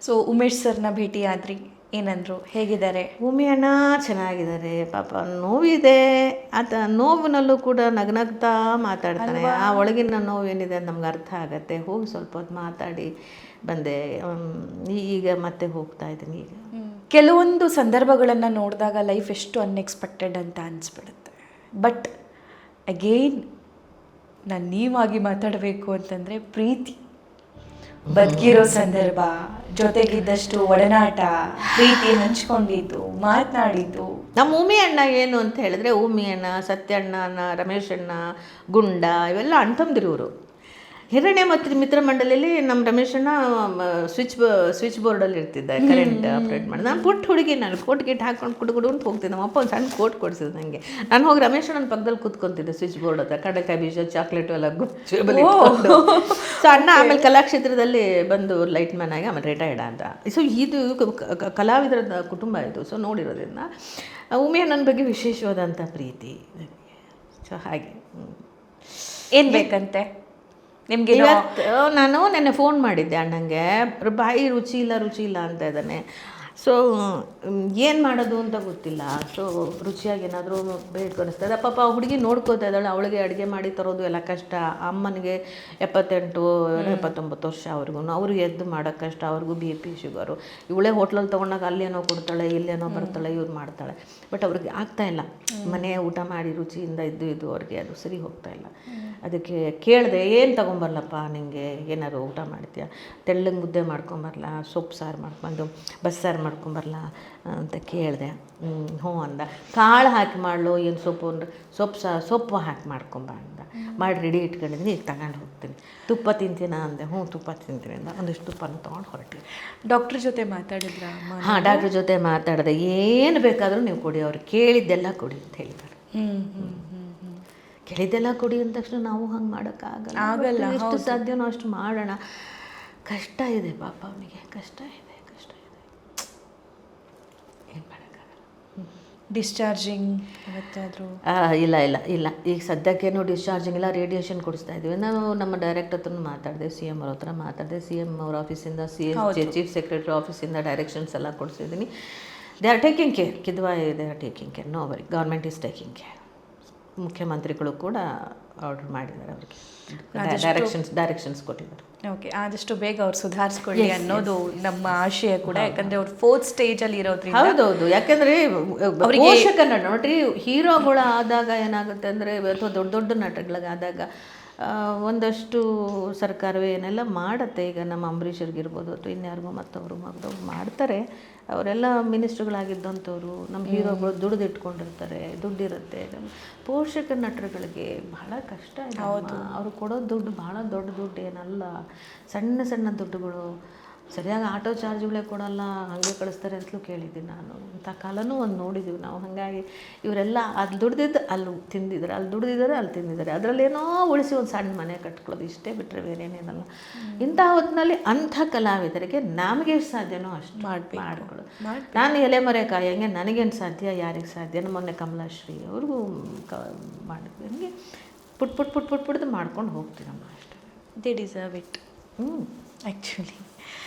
So Umesh ಸರ್ನ ಭೇಟಿ ಆದ್ರಿ. ಏನಂದ್ರು? ಹೇಗಿದ್ದಾರೆ? ಭೂಮಿ ಅಣ್ಣ ಚೆನ್ನಾಗಿದ್ದಾರೆ. ಪಾಪ ನೋವಿದೆ. ಆತ ನೋವಿನಲ್ಲೂ ಕೂಡ ನಗ್ನಗ್ತಾ ಮಾತಾಡ್ತಾನೆ. ಆ ಒಳಗಿನ ನೋವು ಏನಿದೆ ಅಂತ ನಮ್ಗೆ ಅರ್ಥ ಆಗತ್ತೆ. ಹೋಗಿ ಸ್ವಲ್ಪ ಹೊತ್ತು ಮಾತಾಡಿ ಬಂದೆ. ಈಗ ಮತ್ತೆ ಹೋಗ್ತಾ ಇದ್ದೀನಿ ಈಗ. ಕೆಲವೊಂದು ಸಂದರ್ಭಗಳನ್ನು ನೋಡಿದಾಗ ಲೈಫ್ ಎಷ್ಟು ಅನ್ಎಕ್ಸ್ಪೆಕ್ಟೆಡ್ ಅಂತ ಅನಿಸ್ಬಿಡುತ್ತೆ. ಬಟ್ ಅಗೇನ್ ನಾನು ನೀವಾಗಿ ಮಾತಾಡಬೇಕು ಅಂತಂದರೆ ಪ್ರೀತಿ. ಬದುಕಿರೋ ಸಂದರ್ಭ, ಜೊತೆಗಿದ್ದಷ್ಟು ಒಡನಾಟ, ಪ್ರೀತಿ ಹಂಚ್ಕೊಂಡಿದ್ದು, ಮಾತನಾಡಿದ್ದು. ನಮ್ಮ ಉಮಿ ಅಣ್ಣ ಏನು ಅಂತ ಹೇಳಿದ್ರೆ, ಉಮಿ ಅಣ್ಣ ಸತ್ಯಣ್ಣ ರಮೇಶ್ ಅಣ್ಣ ಗುಂಡ, ಇವೆಲ್ಲ ಅಣ್ತಂದಿರೋರು. ಹಿರಣ್ಯ ಮತ್ತು ಮಿತ್ರ ಮಂಡಳಿಯಲ್ಲಿ ನಮ್ಮ ರಮೇಶಣ್ಣ ಸ್ವಿಚ್ ಸ್ವಿಚ್ ಬೋರ್ಡಲ್ಲಿ ಇರ್ತಿದ್ದ ಕರೆಂಟ್ ಆಪ್ರೇಟ್ ಮಾಡಿ ನಾನು ಪುಟ್ಟ ಹುಡುಗಿ ನಾನು ಕೋಟ್ ಗಿಟ್ ಹಾಕೊಂಡು ಕುಡು ಕುಡು ಅಂತ ಹೋಗ್ತಿದ್ದೆ. ನಮ್ಮ ಅಪ್ಪ ಒಂದು ಸಣ್ಣ ಕೋಟ್ ಕೊಡಿಸಿದ್ರು ನನಗೆ ನಾನು ಹೋಗಿ ರಮೇಶಣ್ಣನ ಪಕ್ಕದಲ್ಲಿ ಕೂತ್ಕೊಂತಿದ್ದೆ ಸ್ವಿಚ್ ಬೋರ್ಡ್ ಹತ್ರ. ಕಡಲೆಕಾಯಿ ಬೀಜ ಚಾಕ್ಲೇಟು ಎಲ್ಲ ಗುಚ್ಚು ಸೊ ಅಣ್ಣ ಆಮೇಲೆ ಕಲಾಕ್ಷೇತ್ರದಲ್ಲಿ ಬಂದು ಲೈಟ್ ಮ್ಯಾನ್ ಆಗಿ ಆಮೇಲೆ ರಿಟೈರ್ಡ್ ಅಂತ ಸೊ ಇದು ಕಲಾವಿದರ ಕುಟುಂಬ ಇದು. ಸೊ ನೋಡಿರೋದ್ರಿಂದ ಉಮೆ ನನ್ನ ಬಗ್ಗೆ ವಿಶೇಷವಾದಂಥ ಪ್ರೀತಿ. ಸೊ ಹಾಗೆ. ಏನು ಬೇಕಂತೆ? ನಿಮಗೆ ಇವತ್ತು ನಾನು ನೆನ್ನೆ ಫೋನ್ ಮಾಡಿದ್ದೆ ಅಣ್ಣಂಗೆ. ಬಾಯಿ ರುಚಿ ಇಲ್ಲ ರುಚಿ ಇಲ್ಲ ಅಂತ ಇದ್ದಾನೆ. ಸೊ ಏನು ಮಾಡೋದು ಅಂತ ಗೊತ್ತಿಲ್ಲ. ಸೊ ರುಚಿಯಾಗಿ ಏನಾದರೂ ಬೇಕು ಅನ್ನಿಸ್ತದೆ ಪಾಪ ಹುಡುಗಿ ನೋಡ್ಕೋತಾ ಇದ್ದಾಳೆ. ಅವಳಿಗೆ ಅಡುಗೆ ಮಾಡಿ ತರೋದು ಎಲ್ಲ ಕಷ್ಟ. ಅಮ್ಮನಿಗೆ ಎಪ್ಪತ್ತೆಂಟು ಎಪ್ಪತ್ತೊಂಬತ್ತು ವರ್ಷ ಅವ್ರಿಗೂ ಅವ್ರಿಗೆ ಎದ್ದು ಮಾಡೋಕ್ಕೆ ಕಷ್ಟ. ಅವ್ರಿಗೂ ಬಿ ಪಿ ಶುಗರು. ಇವಳೇ ಹೋಟ್ಲಲ್ಲಿ ತೊಗೊಂಡಾಗ ಅಲ್ಲೇನೋ ಕೊಡ್ತಾಳೆ ಇಲ್ಲೇನೋ ಬರ್ತಾಳೆ ಇವ್ರು ಮಾಡ್ತಾಳೆ. ಬಟ್ ಅವ್ರಿಗೆ ಆಗ್ತಾ ಇಲ್ಲ. ಮನೆ ಊಟ ಮಾಡಿ ರುಚಿಯಿಂದ ಇದ್ದು ಇದ್ದು ಅವ್ರಿಗೆ ಅದು ಸರಿ ಹೋಗ್ತಾ ಇಲ್ಲ. ಅದಕ್ಕೆ ಕೇಳಿದೆ ಏನು ತೊಗೊಂಬರ್ಲಪ್ಪ ನಿಮಗೆ ಏನಾದ್ರು ಊಟ ಮಾಡ್ತೀಯಾ? ತೆಳ್ಳಗೆ ಮುದ್ದೆ ಮಾಡ್ಕೊಂಬರ್ಲಾ? ಸೊಪ್ಪು ಸಾರು ಮಾಡ್ಕೊಂಡು ಬಸ್ಸಾರು ಮಾಡ್ಕೊಂಬರ್ಲಾ ಅಂತ ಕೇಳಿದೆ. ಹ್ಞೂ ಅಂದ. ಕಾಳು ಹಾಕಿ ಮಾಡಲು ಏನು ಸೊಪ್ಪು ಅಂದ್ರೆ ಸೊಪ್ಪು ಸಹ ಸೊಪ್ಪು ಹಾಕಿ ಮಾಡ್ಕೊಂಬ ಅಂದ. ಮಾಡಿ ರೆಡಿ ಇಟ್ಕೊಂಡಿದ್ದೀನಿ ಈಗ ತಗೊಂಡು ಹೋಗ್ತೀನಿ. ತುಪ್ಪ ತಿಂತೀನ ಅಂದೆ. ಹ್ಞೂ ತುಪ್ಪ ತಿಂತೀನಿ ಅಂದ. ಒಂದಿಷ್ಟು ತುಪ್ಪನ ತೊಗೊಂಡು ಹೊರಟಿ ಡಾಕ್ಟ್ರ್ ಜೊತೆ ಮಾತಾಡಿದ್ರ ಹಾಂ ಡಾಕ್ಟ್ರ್ ಜೊತೆ ಮಾತಾಡಿದೆ. ಏನು ಬೇಕಾದರೂ ನೀವು ಕೊಡಿ ಅವ್ರು ಕೇಳಿದ್ದೆಲ್ಲ ಕೊಡಿ ಅಂತ ಹೇಳಿದ್ದಾರೆ. ಕೇಳಿದ್ದೆಲ್ಲ ಕೊಡಿ ಅಂದ ತಕ್ಷಣ ನಾವು ಹಂಗೆ ಮಾಡೋಕ್ಕಾಗಲ್ಲ. ಆಗಲ್ಲ, ಎಷ್ಟು ಸಾಧ್ಯನೋ ಅಷ್ಟು ಮಾಡೋಣ. ಕಷ್ಟ ಇದೆ ಪಾಪ ಅವನಿಗೆ ಕಷ್ಟ ಕಷ್ಟ ಇದೆ. ಏನು ಮಾಡೋಕ್ಕಾಗಲ್ಲ. ಡಿಸ್ಚಾರ್ಜಿಂಗ್ ಯಾವತ್ತಾದರೂ? ಇಲ್ಲ ಇಲ್ಲ ಇಲ್ಲ. ಈಗ ಸದ್ಯಕ್ಕೇನು ಡಿಸ್ಚಾರ್ಜಿಂಗ್ ಇಲ್ಲ ರೇಡಿಯೇಷನ್ ಕೊಡಿಸ್ತಾ ಇದ್ದೀವಿ. ನಾನು ನಮ್ಮ ಡೈರೆಕ್ಟ್ ಹತ್ರ ಮಾತಾಡಿದೆ ಸಿ ಎಂ ಅವ್ರ ಹತ್ರ ಮಾತಾಡಿದೆ. ಸಿ ಎಂ ಅವ್ರ ಆಫೀಸಿಂದ ಸಿ ಎಸ್ ಚೀಫ್ ಸೆಕ್ರೆಟರಿ ಆಫೀಸಿಂದ ಡೈರೆಕ್ಷನ್ಸ್ ಎಲ್ಲ ಕೊಡಿಸಿದ್ದೀನಿ. They are taking care Kidwai they are taking care no worry government is taking care ಮುಖ್ಯಮಂತ್ರಿಗಳು ಕೂಡ ಆರ್ಡರ್ ಮಾಡಿದ್ದಾರೆ ಅವರಿಗೆ. ಡೈರೆಕ್ಷನ್ಸ್ ಡೈರೆಕ್ಷನ್ಸ್ ಕೊಟ್ಟಿದ್ದಾರೆ. ಓಕೆ ಆದಷ್ಟು ಬೇಗ ಅವ್ರು ಸುಧಾರಿಸ್ಕೊಳ್ಳಿ ಅನ್ನೋದು ನಮ್ಮ ಆಶಯ ಕೂಡ. ಯಾಕಂದ್ರೆ ಅವ್ರು ಫೋರ್ತ್ ಸ್ಟೇಜ್ ಅಲ್ಲಿ ಇರೋದ್ರಿಂದ ಹೌದೌದು. ಯಾಕಂದ್ರೆ ಅವ್ರಿಗೆ ನೋಡ್ರಿ ಹೀರೋಗಳು ಆದಾಗ ಏನಾಗುತ್ತೆ ಅಂದ್ರೆ ಅಥವಾ ದೊಡ್ಡ ದೊಡ್ಡ ನಟಗಳಿಗಾದಾಗ ಆ, ಒಂದಷ್ಟು ಸರ್ಕಾರವೇ ಏನೆಲ್ಲ ಮಾಡುತ್ತೆ ಈಗ ನಮ್ಮ ಅಂಬರೀಷರಿಗಿರ್ಬೋದು ಅಥವಾ ಇನ್ಯಾರಿಗೂ ಮತ್ತವರು ಮಗದವ್ರು ಮಾಡ್ತಾರೆ. ಅವರೆಲ್ಲ ಮಿನಿಸ್ಟ್ರುಗಳಾಗಿದ್ದಂಥವ್ರು ನಮ್ಮ ಹೀರೋಗಳು ದುಡ್ದು ಇಟ್ಕೊಂಡಿರ್ತಾರೆ ದುಡ್ಡಿರುತ್ತೆ. ಪೋಷಕ ನಟರುಗಳಿಗೆ ಬಹಳ ಕಷ್ಟ ಇದೆ ಅವರು ಕೊಡೋ ದುಡ್ಡು ಭಾಳ ದೊಡ್ಡ ದುಡ್ಡು ಏನಲ್ಲ. ಸಣ್ಣ ಸಣ್ಣ ದುಡ್ಡುಗಳು ಸರಿಯಾಗಿ ಆಟೋ ಚಾರ್ಜ್ಗಳೇ ಕೊಡಲ್ಲ ಹಾಗೆ ಕಳಿಸ್ತಾರೆ ಅಂತಲೂ ಕೇಳಿದ್ದೀನಿ ನಾನು. ಇಂಥ ಕಾಲನೂ ಒಂದು ನೋಡಿದ್ದೀವಿ ನಾವು. ಹಾಗಾಗಿ ಇವರೆಲ್ಲ ಅಲ್ಲಿ ದುಡ್ದಿದ್ದು ಅಲ್ಲಿ ತಿಂದಿದ್ದಾರೆ. ಅಲ್ಲಿ ದುಡ್ದಿದ್ದಾರೆ ಅಲ್ಲಿ ತಿಂದಿದ್ದಾರೆ. ಅದರಲ್ಲೇನೋ ಉಳಿಸಿ ಒಂದು ಸಣ್ಣ ಮನೆ ಕಟ್ಕೊಳ್ಳೋದು. ಇಷ್ಟೇ ಬಿಟ್ಟರೆ ಬೇರೆ ಏನೇನಲ್ಲ ಇಂಥ ಹೊತ್ತಿನಲ್ಲಿ ಅಂಥ ಕಲಾವಿದರಿಗೆ ನಮಗೆ ಸಾಧ್ಯನೋ ಅಷ್ಟು ಮಾಡ್ಕೊಳ್ಳೋದು. ನಾನು ಎಲೆ ಮರೆ ಕಾಯಂಗೆ ನನಗೇನು ಸಾಧ್ಯ ಯಾರಿಗೆ ಸಾಧ್ಯ? ಮೊನ್ನೆ ಕಮಲಾಶ್ರೀ ಅವ್ರಿಗೂ ಕ ಮಾಡಿದ್ವಿ. ಹಂಗೆ ಪುಟ್ ಪುಟ್ ಪುಟ್ ಪುಟ್ ಪುಟ್ದು ಮಾಡ್ಕೊಂಡು ಹೋಗ್ತೀನಮ್ಮ ಅಷ್ಟೇ. ದೇ ಡಿಸರ್ವ್ ಇಟ್ ಹ್ಞೂ ಆ್ಯಕ್ಚುಲಿ